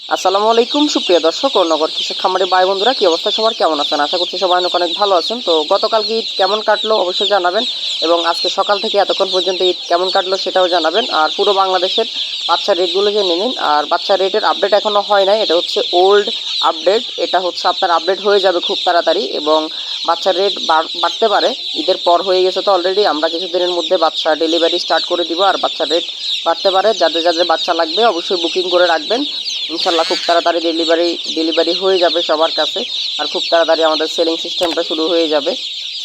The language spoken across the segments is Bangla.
আসসালামু আলাইকুম, সুপ্রিয় দর্শক ও নগর কৃষক খামারি ভাই বন্ধুরা, কি অবস্থা সবার? কেমন আছেন? আশা করছি সবাই অনেক অনেক ভালো আছেন। তো গতকাল ঈদ কেমন কাটলো? অবশ্যই জানাবেন। এবং আজকে সকাল থেকে এতক্ষণ পর্যন্ত ঈদ কেমন কাটলো সেটাও জানাবেন। আর পুরো বাংলাদেশের বাচ্চা রেটগুলো জেনে নিন। আর বাচ্চা রেটের আপডেট এখনও হয় নাই। এটা হচ্ছে ওল্ড আপডেট এটা হচ্ছে আপনার আপডেট হয়ে যাবে খুব তাড়াতাড়ি। এবং বাচ্চার রেট বাড়তে পারে। ঈদের পর হয়ে গেছে তো অলরেডি আমরা কিছুদিনের মধ্যে বাচ্চা ডেলিভারি স্টার্ট করে দিব। আর বাচ্চার রেট বাড়তে পারে। যাদের যাদের বাচ্চা লাগবে, অবশ্যই বুকিং করে রাখবেন। ইনশাল্লাহ খুব তাড়াতাড়ি ডেলিভারি ডেলিভারি হয়ে যাবে সবার কাছে। আর খুব তাড়াতাড়ি আমাদের সেলিং সিস্টেমটা শুরু হয়ে যাবে।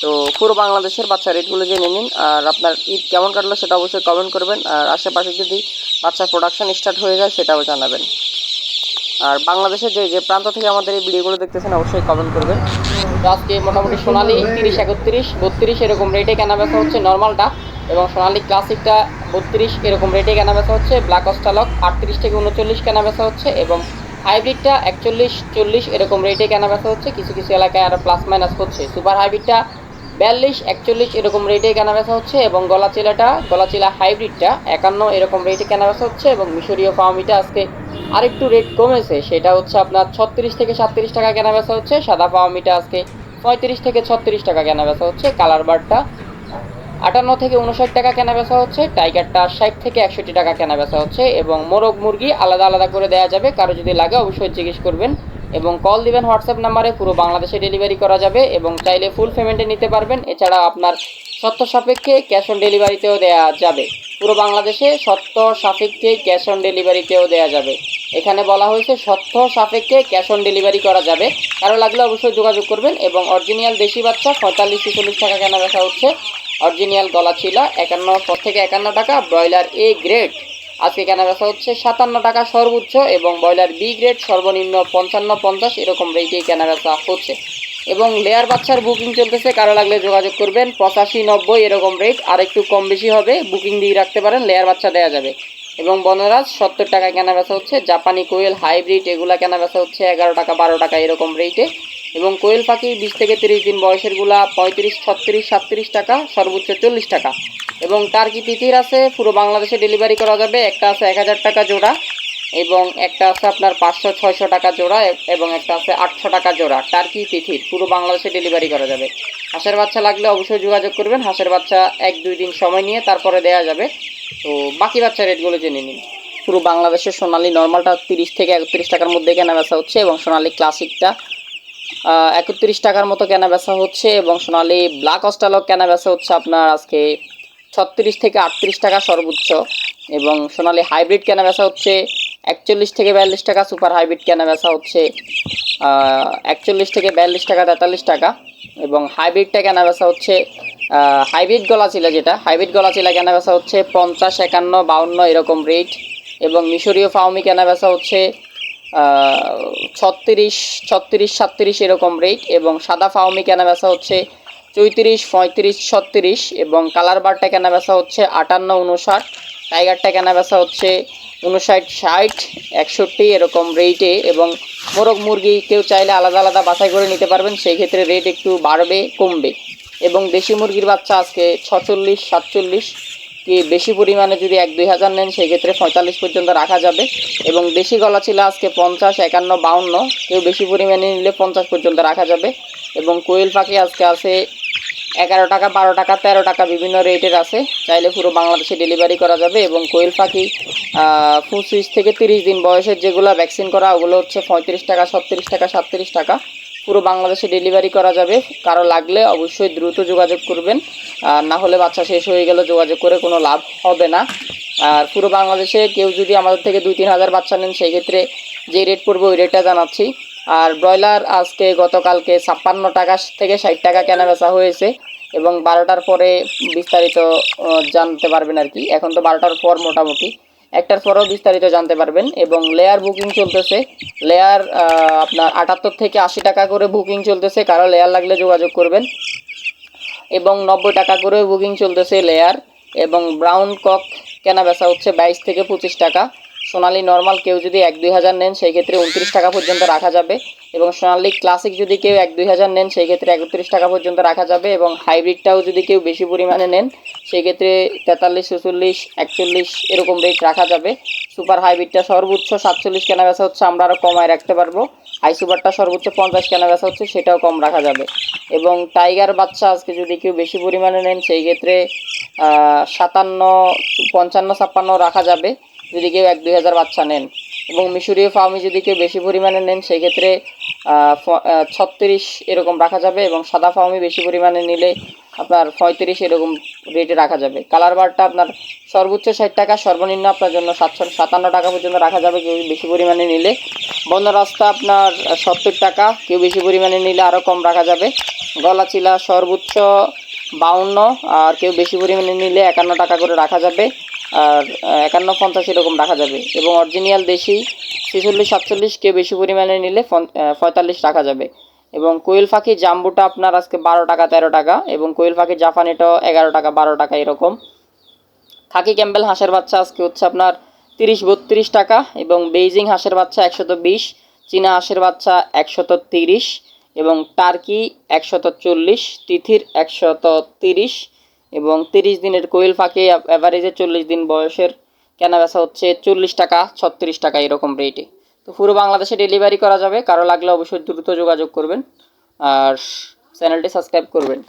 তো পুরো বাংলাদেশের বাচ্চা রেটগুলো জেনে নিন। আর আপনার ঈদ কেমন কাটলো সেটা অবশ্যই কমেন্ট করবেন। আর আশেপাশে যদি বাচ্চা প্রোডাকশান স্টার্ট হয়ে যায় সেটাও জানাবেন। আর বাংলাদেশের যে যে প্রান্ত থেকে আমাদের এই ভিডিওগুলো দেখতেছেন, অবশ্যই কমেন্ট করবেন। আজকে মোটামুটি সোনালি তিরিশ, একত্রিশ, বত্রিশ এরকম রেটে কেনা বেচা হচ্ছে নর্মালটা এবং সোনালি ক্লাসিকটা বত্রিশ এরকম রেটে কেনা বেচা হচ্ছে ব্ল্যাক অস্টালক আটত্রিশ থেকে উনচল্লিশ কেনা বেচা হচ্ছে এবং হাইব্রিডটা একচল্লিশ, চল্লিশ এরকম রেটে কেনা বেচা হচ্ছে। কিছু কিছু এলাকায় আরও প্লাস মাইনাস হচ্ছে। সুপার হাইব্রিডটা বিয়াল্লিশ, একচল্লিশ এরকম রেটে কেনা বেচা হচ্ছে এবং গলা চিলাটা গলা চিলা হাইব্রিডটা একান্ন এরকম রেটে কেনা বেচা হচ্ছে এবং মিশরীয় ফার্মিটা আজকে আরেকটু রেট কমেছে, সেটা হচ্ছে আপনার ছত্রিশ থেকে সাতত্রিশ টাকা কেনা বেচা হচ্ছে, সাদা ফার্মিটা আজকে পঁয়ত্রিশ থেকে ছত্রিশ টাকা কেনা বেচা হচ্ছে কালার বারটা আটান্ন থেকে উনষাট টাকা কেনা বেচা হচ্ছে টাইগারটা ষাট থেকে একষট্টি টাকা কেনা বেচা হচ্ছে এবং মোরগ মুরগি আলাদা আলাদা করে দেওয়া যাবে, কারও যদি লাগে অবশ্যই জিজ্ঞেস করবেন এবং কল দিবেন হোয়াটসঅ্যাপ নাম্বারে, পুরো বাংলাদেশে ডেলিভারি করা যাবে এবং চাইলে ফুল পেমেন্টে নিতে পারবেন, এছাড়া আপনার সত্য সাপেক্ষে ক্যাশ অন ডেলিভারিতেও দেওয়া যাবে। পুরো বাংলাদেশে সত্য সাপেক্ষে ক্যাশ অন ডেলিভারিতেও দেওয়া যাবে। এখানে বলা হয়েছে, সত্য সাপেক্ষে ক্যাশ অন ডেলিভারি করা যাবে। কারও লাগলে অবশ্যই যোগাযোগ করবেন এবং অরিজিনাল দেশি বাচ্চা পঁয়তাল্লিশ ছেচল্লিশ টাকা কেনা বেচা হচ্ছে। অরিজিনাল গলা ছিল একান্ন থেকে একান্ন টাকা, ব্রয়লার এ গ্রেড। আজকে কেনা বেচা হচ্ছে সাতান্ন টাকা সর্বোচ্চ এবং ব্রয়লার বি গ্রেড সর্বনিম্ন পঞ্চান্ন পঞ্চাশ এরকম রেটেই কেনা বেচা হচ্ছে। এবং লেয়ার বাচ্চার বুকিং চলতেছে, কারও লাগলে যোগাযোগ করবেন। পঁচাশি নব্বই এরকম রেট আর একটু কম বেশি হবে বুকিং দিয়ে রাখতে পারেন লেয়ার বাচ্চা দেওয়া যাবে। এবং বনরাজ, সত্তর টাকায় কেনা বেচা হচ্ছে, জাপানি কোয়েল হাইব্রিড এগুলা কেনা বেচা হচ্ছে এগারো টাকা, বারো টাকা এরকম রেটে এবং কোয়েল পাখি বিশ থেকে তিরিশ দিন বয়সেরগুলা পঁয়ত্রিশ, ছত্রিশ, সাতত্রিশ টাকা, সর্বোচ্চ চল্লিশ টাকা। এবং টার্কি তিতির আছে, পুরো বাংলাদেশে ডেলিভারি করা যাবে, একটা আছে এক হাজার টাকা জোড়া। এবং একটা আছে আপনার পাঁচশো, ছয়শো টাকা জোড়া এবং একটা আছে আটশো টাকা জোড়া। টার্কি তিথির পুরো বাংলাদেশে ডেলিভারি করা যাবে। হাঁসের বাচ্চা লাগলে অবশ্যই যোগাযোগ করবেন। হাঁসের বাচ্চা এক, দুই দিন সময় নিয়ে তারপরে দেওয়া যাবে। তো বাকি বাচ্চা রেটগুলো জেনে নিন। পুরো বাংলাদেশের সোনালি নর্মালটা তিরিশ থেকে একত্রিশ টাকার মধ্যে কেনা বেচা হচ্ছে এবং সোনালি ক্লাসিকটা একত্রিশ টাকার মতো কেনা বেচা হচ্ছে এবং সোনালি ব্ল্যাক অস্টালক কেনা বেচা হচ্ছে আপনার আজকে ছত্রিশ থেকে আটত্রিশ টাকা সর্বোচ্চ এবং সোনালি হাইব্রিড কেনা বেচা হচ্ছে একচল্লিশ থেকে বিয়াল্লিশ টাকা সুপার হাইব্রিড কেনা বেচা হচ্ছে একচল্লিশ থেকে বিয়াল্লিশ টাকা, তেতাল্লিশ টাকা। এবং হাইব্রিডটা কেনা বেচা হচ্ছে হাইব্রিড গলা চিলা যেটা, হাইব্রিড গলা চিলা কেনা বেচা হচ্ছে পঞ্চাশ, একান্ন, বাউন্ন এরকম রেট। এবং মিশরীয় ফাউমি কেনা বেচা হচ্ছে ছত্রিশ ছত্রিশ, সাতত্রিশ এরকম রেট। এবং সাদা ফাউমি কেনা বেচা হচ্ছে চৌত্রিশ, পঁয়ত্রিশ, ছত্রিশ। এবং কালার বারটা কেনা বেচা হচ্ছে আটান্ন, উনষাট। টাইগারটা কেনা বেচা হচ্ছে উনষাট ষাট, একষট্টি এরকম রেটে এবং মোরগ মুরগি কেউ চাইলে আলাদা আলাদা বাছাই করে নিতে পারবেন সেই ক্ষেত্রে রেট একটু বাড়বে, কমবে। এবং দেশি মুরগির বাচ্চা আজকে ছচল্লিশ, সাতচল্লিশ, কি বেশি পরিমাণে যদি এক, দুই হাজার নেন সেই ক্ষেত্রে পঁয়তাল্লিশ পর্যন্ত রাখা যাবে। এবং দেশি গলা ছিল আজকে পঞ্চাশ, একান্ন, বাউন্ন, কেউ বেশি পরিমাণে নিলে পঞ্চাশ পর্যন্ত রাখা যাবে। এবং কোয়েল পাখি আজকে আছে এগারো টাকা, বারো টাকা, তেরো টাকা বিভিন্ন রেটের আছে। চাইলে পুরো বাংলাদেশে ডেলিভারি করা যাবে এবং কোয়েল পাখি পঁচিশ থেকে তিরিশ দিন বয়সের যেগুলো ভ্যাকসিন করা, ওগুলো হচ্ছে পঁয়ত্রিশ টাকা, ছত্রিশ টাকা, সাতত্রিশ টাকা। পুরো বাংলাদেশে ডেলিভারি করা যাবে। কারও লাগলে অবশ্যই দ্রুত যোগাযোগ করবেন। আর না হলে বাচ্চা শেষ হয়ে গেলে যোগাযোগ করে কোনো লাভ হবে না। আর পুরো বাংলাদেশে কেউ যদি আমাদের থেকে দুই, তিন হাজার বাচ্চা নেন সেই ক্ষেত্রে যে রেট পড়বে ওই রেটটা জানাচ্ছি। আর ব্রয়লার আজকে গতকালকে ছাপ্পান্ন টাকা থেকে ষাট টাকা কেনা বেচা হয়েছে এবং বারোটার পরে বিস্তারিত জানতে পারবেন আর কি। এখন তো বারোটার পর মোটামুটি। একটার পরেও বিস্তারিত জানতে পারবেন এবং লেয়ার বুকিং চলতেছে। লেয়ার আপনার আটাত্তর থেকে আশি টাকা করে বুকিং চলতেছে। কারও লেয়ার লাগলে যোগাযোগ করবেন। এবং নব্বই টাকা করে বুকিং চলতেছে লেয়ার এবং ব্রাউন কক কেনা বেচা হচ্ছে বাইশ থেকে পঁচিশ টাকা। সোনালি নর্মাল কেউ যদি এক দুই হাজার নেন, সেই ক্ষেত্রে উনত্রিশ টাকা পর্যন্ত রাখা যাবে। এবং সোনালি ক্লাসিক যদি কেউ এক দুই হাজার নেন, সেই ক্ষেত্রে একত্রিশ টাকা পর্যন্ত রাখা যাবে। এবং হাইব্রিডটাও যদি কেউ বেশি পরিমাণে নেন, সেই ক্ষেত্রে তেতাল্লিশ, চুচল্লিশ, একচল্লিশ এরকম রেট রাখা যাবে। সুপার হাইব্রিডটা সর্বোচ্চ সাতচল্লিশ কেনা বেচা হচ্ছে, আমরা আরও কমায় রাখতে পারব। হাই সুপারটা সর্বোচ্চ পঞ্চাশ কেনা বেচা হচ্ছে, সেটাও কম রাখা যাবে। এবং টাইগার বাচ্চা আজকে যদি কেউ বেশি পরিমাণে নেন, সেই ক্ষেত্রে সাতান্ন, পঞ্চান্ন, ছাপ্পান্ন রাখা যাবে, যদি কেউ এক, দুই হাজার বাচ্চা নেন। এবং মিশরীয় ফার্মি যদি কেউ বেশি পরিমাণে নেন, সেই ক্ষেত্রে ছত্রিশ এরকম রাখা যাবে এবং সাদা ফার্মি বেশি পরিমাণে নিলে আপনার পঁয়ত্রিশ এরকম রেটে রাখা যাবে। কালার বারটা আপনার সর্বোচ্চ ষাট টাকা, সর্বনিম্ন আপনার জন্য সাতশো সাতান্ন টাকা পর্যন্ত রাখা যাবে কেউ বেশি পরিমাণে নিলে। বন্ধ রাস্তা আপনার সত্তর টাকা, কেউ বেশি পরিমাণে নিলে আরও কম রাখা যাবে। গলা চিলা সর্বোচ্চ বাউন্ন, আর কেউ বেশি পরিমাণে নিলে একান্ন টাকা করে রাখা যাবে। আর একান্ন পঞ্চাশ এরকম রাখা যাবে। এবং অরিজিনাল দেশি ছেচল্লিশ সাতচল্লিশ কেউ বেশি পরিমাণে নিলে পঁয়তাল্লিশ রাখা যাবে। এবং কোয়েল পাখি জাম্বুটা আপনার আজকে বারো টাকা, তেরো টাকা এবং কোয়েল পাখি জাপানিটাও এগারো টাকা, বারো টাকা এরকম। খাকি ক্যাম্বেল হাঁসের বাচ্চা আজকে হচ্ছে আপনার তিরিশ, বত্রিশ টাকা এবং বেইজিং হাঁসের বাচ্চা একশত বিশ, চীনা হাঁসের বাচ্চা একশত তিরিশ এবং টার্কি একশত চল্লিশ, তিথির একশত তিরিশ এবং তিরিশ দিনের কোয়েল পাখি অ্যাভারেজে চল্লিশ দিন বয়সের। কেনা বেচা হচ্ছে চল্লিশ টাকা, ছত্রিশ টাকা এরকম রেটে। তো পুরো বাংলাদেশে ডেলিভারি করা যাবে। কারও লাগলে অবশ্যই দ্রুত যোগাযোগ করবেন। আর চ্যানেলটি সাবস্ক্রাইব করবেন।